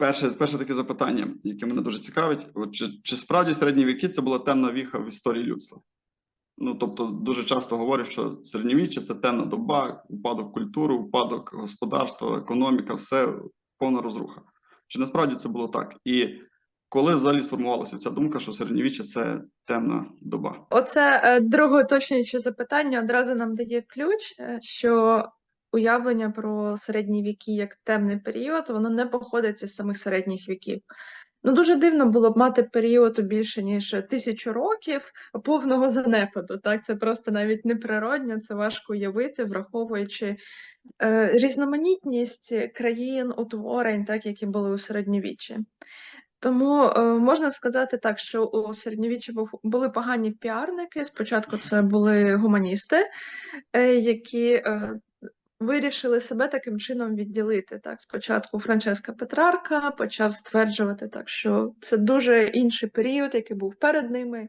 перше, перше таке запитання, яке мене дуже цікавить: чи, чи справді середні віки це була темна віха в історії людства? Ну тобто, дуже часто говорять, що середньовіччя це темна доба, упадок культури, упадок господарства, економіка, все повна розруха. Чи насправді це було так? І коли взагалі сформувалася ця думка, що середньовіччя це темна доба? Оце е, друге уточнююче запитання одразу нам дає ключ, е, що уявлення про середні віки як темний період, воно не походить із самих середніх віків. Ну, дуже дивно було б мати період більше ніж тисячу років повного занепаду. Так, це просто навіть неприродно, це важко уявити, враховуючи е, різноманітність країн, утворень, так, які були у середньовіччі. Тому е, можна сказати так, що у середньовіччі були погані піарники. Спочатку це були гуманісти, е, які е, вирішили себе таким чином відділити. Так, спочатку Франческа Петрарка почав стверджувати так, що це дуже інший період, який був перед ними,